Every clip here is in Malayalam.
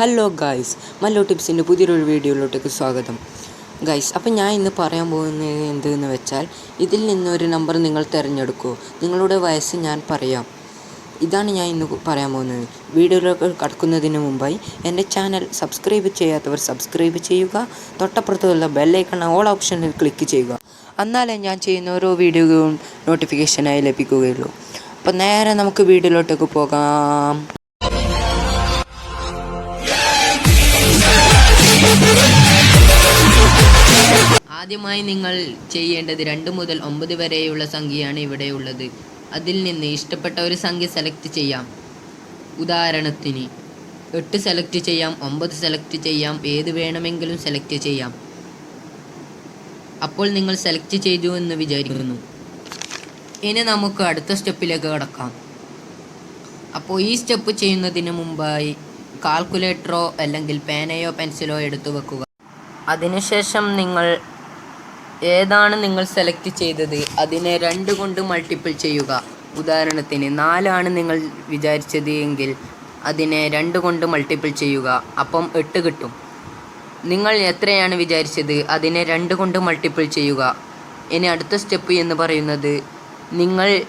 ഹലോ ഗായ്സ് മല്ലോ ടിപ്സിന്റെ പുതിയൊരു വീഡിയോയിലോട്ടേക്ക് സ്വാഗതം. ഗൈസ് അപ്പം ഞാൻ ഇന്ന് പറയാൻ പോകുന്നത് എന്തെന്ന് വെച്ചാൽ ഇതിൽ നിന്നൊരു നമ്പർ നിങ്ങൾ തിരഞ്ഞെടുക്കൂ. നിങ്ങളുടെ വയസ്സ് ഞാൻ പറയാം. ഇതാണ് ഞാൻ ഇന്ന് പറയാൻ പോകുന്നത്. വീഡിയോയിലേക്ക് കടക്കുന്നതിന് മുമ്പായി എന്റെ ചാനൽ സബ്സ്ക്രൈബ് ചെയ്യാത്തവർ സബ്സ്ക്രൈബ് ചെയ്യുക. തൊട്ടപ്പുറത്തുള്ള ബെല്ലൈക്കൺ ഓൾ ഓപ്ഷനിൽ ക്ലിക്ക് ചെയ്യുക. എന്നാലേ ഞാൻ ചെയ്യുന്ന ഓരോ വീഡിയോയും നോട്ടിഫിക്കേഷനായി ലഭിക്കുകയുള്ളൂ. അപ്പം നേരെ നമുക്ക് വീഡിയോയിലോട്ടേക്ക് പോകാം. ആദ്യമായി നിങ്ങൾ ചെയ്യേണ്ടത് രണ്ട് മുതൽ ഒമ്പത് വരെയുള്ള സംഖ്യയാണ് ഇവിടെ ഉള്ളത്. അതിൽ നിന്ന് ഇഷ്ടപ്പെട്ട ഒരു സംഖ്യ സെലക്ട് ചെയ്യാം. ഉദാഹരണത്തിന് എട്ട് സെലക്ട് ചെയ്യാം ഒമ്പത് സെലക്ട് ചെയ്യാം ഏത് വേണമെങ്കിലും സെലക്ട് ചെയ്യാം. അപ്പോൾ നിങ്ങൾ സെലക്ട് ചെയ്തു എന്ന് വിചാരിക്കുന്നു. ഇനി നമുക്ക് അടുത്ത സ്റ്റെപ്പിലേക്ക് കടക്കാം. അപ്പോൾ ഈ സ്റ്റെപ്പ് ചെയ്യുന്നതിന് മുമ്പായി കാൽക്കുലേറ്ററോ അല്ലെങ്കിൽ പേനയോ പെൻസിലോ എടുത്തു വെക്കുക. അതിനുശേഷം നിങ്ങൾ ഏതാണ് നിങ്ങൾ സെലക്ട് ചെയ്തത്? അതിനെ രണ്ട് കൊണ്ട് മൾട്ടിപ്പിൾ ചെയ്യുക. ഉദാഹരണത്തിന് നാലാണ് നിങ്ങൾ വിചാരിച്ചത് എങ്കിൽ അതിനെ രണ്ട് കൊണ്ട് മൾട്ടിപ്പിൾ ചെയ്യുക. അപ്പം എട്ട് കിട്ടും. നിങ്ങൾ എത്രയാണ് വിചാരിച്ചത്? അതിനെ രണ്ട് കൊണ്ട് മൾട്ടിപ്പിൾ ചെയ്യുക. ഇനി അടുത്ത സ്റ്റെപ്പ് എന്ന് പറയുന്നത് നിങ്ങൾ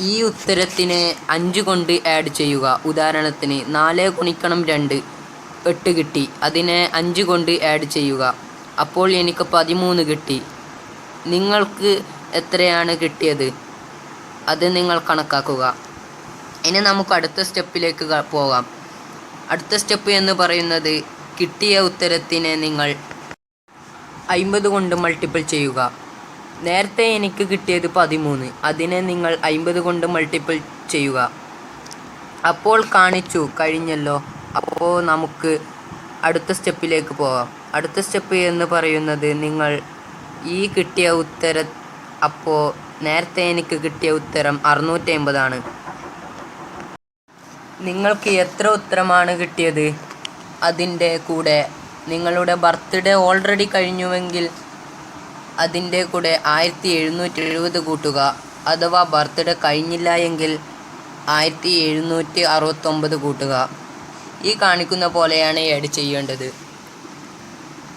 ഈ ഉത്തരത്തിന് അഞ്ച് കൊണ്ട് ആഡ് ചെയ്യുക. ഉദാഹരണത്തിന് നാല് ഗുണിക്കണം രണ്ട് എട്ട് കിട്ടി. അതിനെ അഞ്ച് കൊണ്ട് ആഡ് ചെയ്യുക. അപ്പോൾ എനിക്ക് പതിമൂന്ന് കിട്ടി. നിങ്ങൾക്ക് എത്രയാണ് കിട്ടിയത്? അത് നിങ്ങൾ കണക്കാക്കുക. ഇനി നമുക്ക് അടുത്ത സ്റ്റെപ്പിലേക്ക് പോകാം. അടുത്ത സ്റ്റെപ്പ് എന്ന് പറയുന്നത് കിട്ടിയ ഉത്തരത്തിനെ നിങ്ങൾ അയിമ്പത് കൊണ്ട് മൾട്ടിപ്പിൾ ചെയ്യുക. നേരത്തെ എനിക്ക് കിട്ടിയത് പതിമൂന്ന്. അതിനെ നിങ്ങൾ അയിമ്പത് കൊണ്ട് മൾട്ടിപ്പിൾ ചെയ്യുക. അപ്പോൾ കാണിച്ചു. കഴിഞ്ഞല്ലോ. അപ്പോൾ നമുക്ക് അടുത്ത സ്റ്റെപ്പിലേക്ക് പോകാം അടുത്ത സ്റ്റെപ്പ് എന്ന് പറയുന്നത് നിങ്ങൾ ഈ കിട്ടിയ ഉത്തര അപ്പോൾ നേരത്തെ എനിക്ക് കിട്ടിയ ഉത്തരം അറുന്നൂറ്റി അമ്പതാണ് നിങ്ങൾക്ക് എത്ര ഉത്തരമാണ് കിട്ടിയത്? അതിന്റെ കൂടെ നിങ്ങളുടെ ബർത്ത്ഡേ ഓൾറെഡി കഴിഞ്ഞുവെങ്കിൽ അതിന്റെ കൂടെ ആയിരത്തി എഴുന്നൂറ്റി എഴുപത് കൂട്ടുക. അഥവാ ബർത്ത്ഡേ കഴിഞ്ഞില്ല എങ്കിൽ ആയിരത്തി എഴുന്നൂറ്റി അറുപത്തൊമ്പത് കൂട്ടുക. ഈ കാണിക്കുന്ന പോലെയാണ് ആഡ് ചെയ്യേണ്ടത്.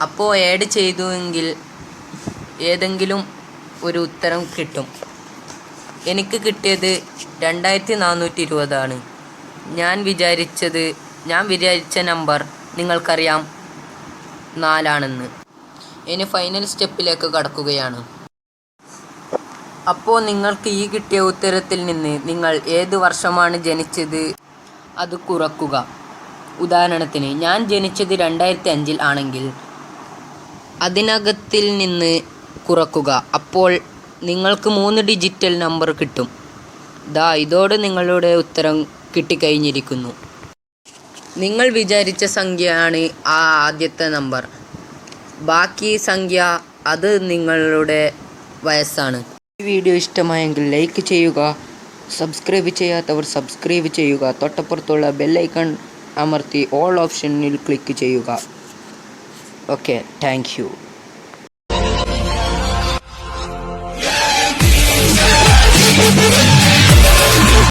അപ്പോൾ ആഡ് ചെയ്തുവെങ്കിൽ ഏതെങ്കിലും ഒരു ഉത്തരം കിട്ടും. എനിക്ക് കിട്ടിയത് രണ്ടായിരത്തി നാനൂറ്റി ഇരുപതാണ് ഞാൻ വിചാരിച്ചത് ഞാൻ വിചാരിച്ച നമ്പർ നിങ്ങൾക്കറിയാം നാലാണെന്ന്. ഇനി ഫൈനൽ സ്റ്റെപ്പിലേക്ക് കടക്കുകയാണ്. അപ്പോൾ നിങ്ങൾക്ക് ഈ കിട്ടിയ ഉത്തരത്തിൽ നിന്ന് നിങ്ങൾ ഏത് വർഷമാണ് ജനിച്ചത്? അത് കുറക്കുക. ഉദാഹരണത്തിന് ഞാൻ ജനിച്ചത് രണ്ടായിരത്തി അഞ്ചിൽ ആണെങ്കിൽ അതിനകത്തിൽ നിന്ന് കുറക്കുക. അപ്പോൾ നിങ്ങൾക്ക് മൂന്ന് ഡിജിറ്റൽ നമ്പർ കിട്ടും. ദാ ഇതോടെ നിങ്ങളുടെ ഉത്തരം കിട്ടിക്കഴിഞ്ഞിരിക്കുന്നു. നിങ്ങൾ വിചാരിച്ച സംഖ്യയാണ് ആ ആദ്യത്തെ നമ്പർ ബാക്കി സംഖ്യ അത് നിങ്ങളുടെ വയസ്സാണ് ഈ വീഡിയോ ഇഷ്ടമായെങ്കിൽ ലൈക്ക് ചെയ്യുക സബ്സ്ക്രൈബ് ചെയ്യാത്തവർ സബ്സ്ക്രൈബ് ചെയ്യുക തൊട്ടപ്പുറത്തുള്ള ബെല്ലൈക്കൺ അമർത്തി ഓൾ ഓപ്ഷനിൽ ക്ലിക്ക് ചെയ്യുക okay thank you